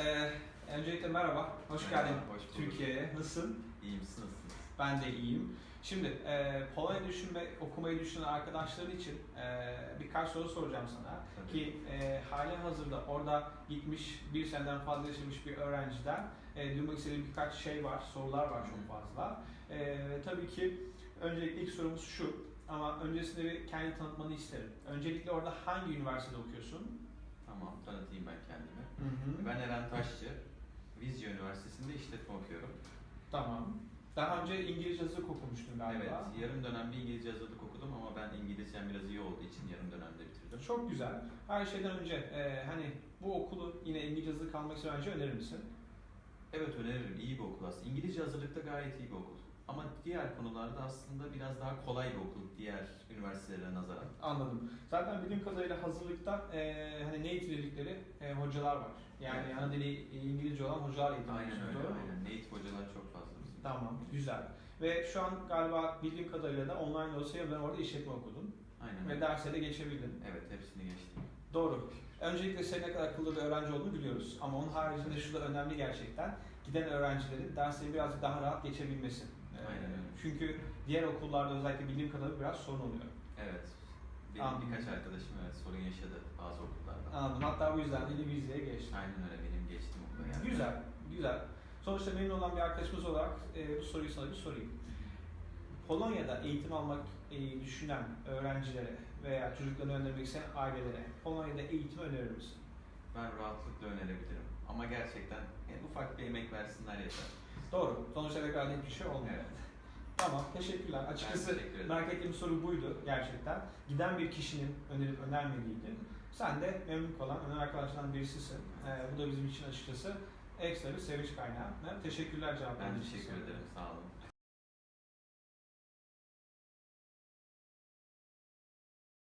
Ee, öncelikle merhaba, hoş Merhaba, geldin hoş bulduk. Türkiye'ye. Nasılsın? İyi misin? Nasılsınız? Ben de iyiyim. Şimdi e, Polonya düşünme, okumayı düşünen arkadaşların için e, birkaç soru soracağım sana. Tabii. Ki e, hali hazırda orada gitmiş, bir seneden fazla yaşamış bir öğrenciden e, duymak istediğim birkaç şey var, sorular var çok fazla. E, tabii ki öncelikle ilk sorumuz şu, ama öncesinde bir kendi tanıtmanı isterim. Öncelikle orada hangi üniversitede okuyorsun? Tamam, tanıtayım ben kendimi. Hı hı. Ben Eren Taşçı, Vizya Üniversitesi'nde işletme okuyorum. Tamam. Daha önce İngilizce hazırlık okumuştun galiba. Evet, yarım dönem bir İngilizce hazırlık okudum ama ben İngilizcem biraz iyi olduğu için yarım dönemde bitirdim. Çok güzel. Her şeyden önce e, hani bu okulu yine İngilizce hazırlık almak için önce önerir misin? Evet öneririm, iyi bir okul aslında. İngilizce hazırlıkta gayet iyi bir okul. Ama diğer konularda aslında biraz daha kolay bir okul diğer üniversitelere nazaran. Anladım. Zaten bildiğim kadarıyla hazırlıkta e, hani native dedikleri e, hocalar var. Yani Evet. ana dili İngilizce olan hocalar eğitim Aynen öyle, doğru aynen. Native hocalar çok fazla bizim. Tamam, güzel. Ve şu an galiba bildiğim kadarıyla da online olsa ya ben orada işletme okudun. Aynen Ve derse de geçebildin. Evet, hepsini geçtim. Doğru. Öncelikle senin ne kadar akıllı bir öğrenci olduğunu biliyoruz. Ama onun haricinde şu da önemli gerçekten. Giden öğrencilerin dersleri birazcık daha rahat geçebilmesi. Aynen öyle. Çünkü diğer okullarda özellikle bildiğim kadarıyla biraz sorun oluyor. Evet. Benim Anladım. birkaç arkadaşım evet sorun yaşadı bazı okullarda. Anladım. Hatta bu yüzden de Livizya'ya geçtim. Aynen öyle benim geçtiğim okula yani. Güzel, güzel. Sonuçta memnun olan bir arkadaşımız olarak e, bu soruyu sana bir sorayım. Polonya'da eğitim almak e, düşünen öğrencilere veya çocuklarını önermek isteyen ailelere Polonya'da eğitim önerir misin? Ben rahatlıkla önerebilirim. Ama gerçekten yani ufak bir emek versinler yeter. Doğru. Sonuçta rekabet bir şey olmuyor. Evet. Tamam, teşekkürler. Açıkçası teşekkür merak ettiğim soru buydu gerçekten. Giden bir kişinin önerip önermediğiydi. Sen de memnun kalan öner arkadaşlardan birisisin. Ee, bu da bizim için açıkçası ekstra bir sevinç kaynağı. Teşekkürler cevap Ben teşekkür ederim. Sağ olun.